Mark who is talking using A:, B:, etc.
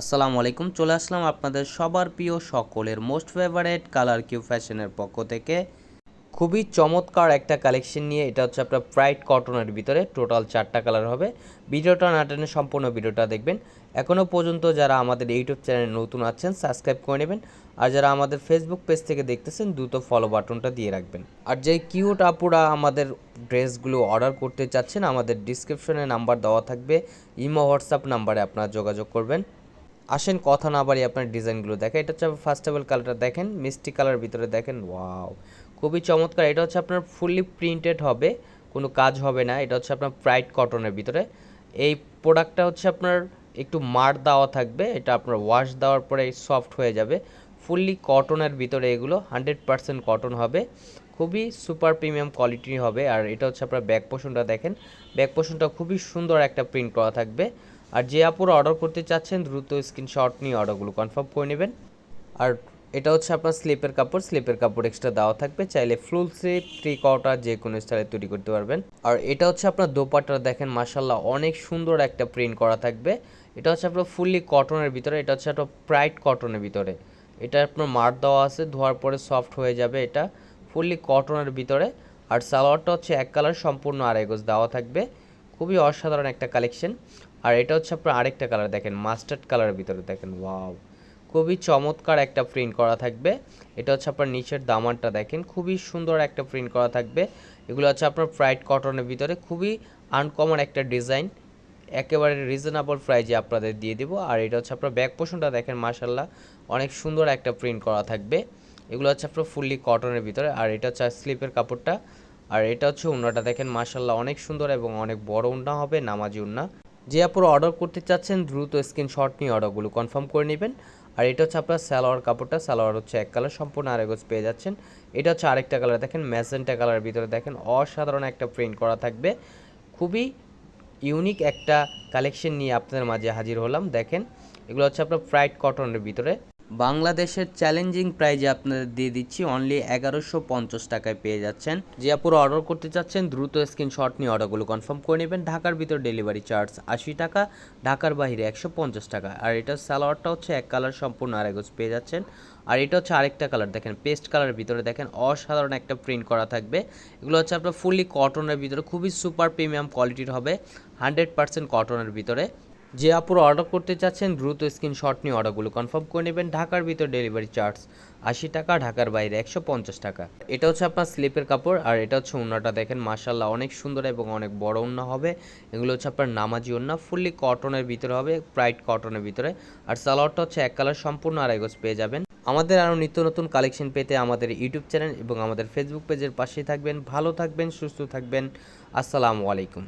A: আসসালামু আলাইকুম, চলে আসলাম আপনাদের সবার প্রিয় সকলের মোস্ট ফেভারেট কালার কিউ ফ্যাশনের পক্ষ থেকে। খুবই চমৎকার একটা কালেকশন নিয়ে, এটা হচ্ছে আপনার ব্রাইট কটনের ভিতরে টোটাল চারটা কালার হবে। ভিডিওটা না টেনে সম্পূর্ণ ভিডিওটা দেখবেন। এখনও পর্যন্ত যারা আমাদের ইউটিউব চ্যানেলে নতুন আছেন সাবস্ক্রাইব করে নেবেন। আর যারা আমাদের ফেসবুক পেজ থেকে দেখতেছেন, দ্রুত ফলো বাটনটা দিয়ে রাখবেন। আর যেই কিউট আপুরা আমাদের ড্রেসগুলো অর্ডার করতে চাচ্ছেন, আমাদের ডিসক্রিপশনে নাম্বার দেওয়া থাকবে। ইমো হোয়াটসঅ্যাপ নাম্বারে আপনারা যোগাযোগ করবেন। আসেন, কথা না বাড়ি আপনার ডিজাইনগুলো দেখেন। এটা হচ্ছে ফার্স্ট অফ অল কালারটা দেখেন, মিষ্টি কালার ভিতরে দেখেন ওয়াও খুবই চমৎকার। এটা হচ্ছে আপনার ফুললি প্রিন্টেড হবে, কোনো কাজ হবে না। এটা হচ্ছে আপনার ব্রাইট কটনের ভিতরে। এই প্রোডাক্টটা হচ্ছে আপনার একটু মার দেওয়া থাকবে, এটা আপনার ওয়াশ দেওয়ার পরে সফট হয়ে যাবে। ফুললি কটনের ভিতরে এগুলো হান্ড্রেড পারসেন্ট কটন হবে। খুবই সুপার প্রিমিয়াম কোয়ালিটি হবে। আর এটা হচ্ছে আপনার ব্যাক পোষণটা দেখেন। ব্যাক পোষণটা খুবই সুন্দর একটা প্রিন্ট করা থাকবে। আর যে আপুরা অর্ডার করতে চাচ্ছেন, দ্রুত স্ক্রিনশট নিয়ে অর্ডারগুলো কনফার্ম করে নেবেন। আর এটা হচ্ছে আপনার স্লিপের কাপড়। স্লিপের কাপড় এক্সট্রা দেওয়া থাকবে। চাইলে ফুল স্লিপ থ্রি কটা যে কোনো স্টাইলে তৈরি করতে পারবেন। আর এটা হচ্ছে আপনার দোপাট্টা। দেখেন মাসাল্লাহ অনেক সুন্দর একটা প্রিন্ট করা থাকবে। এটা হচ্ছে আপনার ফুললি কটনের ভিতরে। এটা হচ্ছে একটা প্রাইট কটনের ভিতরে। এটা আপনার মার দেওয়া আছে। ধোয়ার পরে সফট হয়ে যাবে এটা। ফুললি কটনের ভিতরে। আর সালোয়ারটা হচ্ছে এক কালার সম্পূর্ণ আড়াই গোজ দেওয়া থাকবে। খুবই অসাধারণ একটা কালেকশন। আর এটা হচ্ছে আপনার আরেকটা কালার দেখেন, মাস্টার্ড কালারের ভিতরে দেখেন, ওয়াও। খুবই চমৎকার একটা প্রিন্ট করা থাকবে। এটা হচ্ছে আপনার নিচের দামানটা দেখেন, খুবই সুন্দর একটা প্রিন্ট করা থাকবে। এগুলো হচ্ছে আপনার ফ্রাইড কটনের ভিতরে, খুবই আনকমন একটা ডিজাইন। একেবারে রিজনেবল প্রাইজে আপনাদের দিয়ে দিব। আর এটা হচ্ছে আপনার ব্যাক পোষণটা দেখেন মার্শাল্লাহ অনেক সুন্দর একটা প্রিন্ট করা থাকবে। এগুলো হচ্ছে আপনার ফুললি কটনের ভিতরে, আর এটা হচ্ছে স্লিপের কাপড়টা। আর এটা হচ্ছে উন্নাটা। দেখেন মার্শাল্লাহ অনেক সুন্দর এবং অনেক বড় উন্না হবে, নামাজি উন্না। যে আপনারা অর্ডার করতে চাচ্ছেন, দ্রুত স্ক্রিনশট নিয়ে অর্ডারগুলো কনফার্ম করে নেবেন। আর এটা হচ্ছে আপনার সালোয়ার কাপড়টা। সালোয়ার হচ্ছে এক কালার সম্পূর্ণ আরেকজ পেয়ে যাচ্ছেন। এটা হচ্ছে আরেকটা কালার দেখেন ম্যাজেন্টা কালারের ভিতরে। দেখেন, অসাধারণ একটা প্রিন্ট করা থাকবে। খুবই ইউনিক একটা কালেকশন নিয়ে আপনাদের মাঝে হাজির হলাম। দেখেন, এগুলো হচ্ছে আপনার ফ্রাইড কটনের ভিতরে। বাংলাদেশের চ্যালেঞ্জিং প্রাইজে আপনাদের দিয়ে দিচ্ছি অনলি এগারোশো পঞ্চাশ টাকায় পেয়ে যাচ্ছেন। যে আপুরো অর্ডার করতে চাচ্ছেন, দ্রুত স্ক্রিনশট নিয়ে অর্ডারগুলো কনফার্ম করে নেবেন। ঢাকার ভিতর ডেলিভারি চার্জ আশি টাকা, ঢাকার বাইরে একশো পঞ্চাশ টাকা। আর এটার সালোয়ারটা হচ্ছে এক কালার সম্পূর্ণ আরেকজ পেয়ে যাচ্ছেন। আর এটা হচ্ছে আরেকটা কালার দেখেন পেস্ট কালারের ভিতরে দেখেন অসাধারণ একটা প্রিন্ট করা থাকবে। এগুলো হচ্ছে আপনার ফুললি কটনের ভিতরে, খুবই সুপার প্রিমিয়াম কোয়ালিটির হবে হান্ড্রেড পার্সেন্ট কটনের ভিতরে। যে আপুর অর্ডার করতে চাচ্ছেন, দ্রুত স্ক্রিনশট নিয়ে অর্ডারগুলো কনফার্ম করে নেবেন ঢাকার ভিতর ডেলিভারি চার্জ আশি টাকা, ঢাকার বাইরে একশো পঞ্চাশ টাকা। এটা হচ্ছে আপনার স্লিপের কাপড়, আর এটা হচ্ছে উন্নাটা। দেখেন মাসাল্লাহ অনেক সুন্দর এবং অনেক বড় উন্না হবে। এগুলো হচ্ছে আপনার নামাজি উন্না ফুললি কটনের ভিতরে হবে প্রাইট কটনের ভিতরে। আর সালোয়ারটা হচ্ছে এক কালার সম্পূর্ণ আড়াই গজ পেয়ে যাবেন। আমাদের আরও নিত্য নতুন কালেকশন পেতে আমাদের ইউটিউব চ্যানেল এবং আমাদের ফেসবুক পেজের পাশেই থাকবেন। ভালো থাকবেন, সুস্থ থাকবেন। আসসালামু আলাইকুম।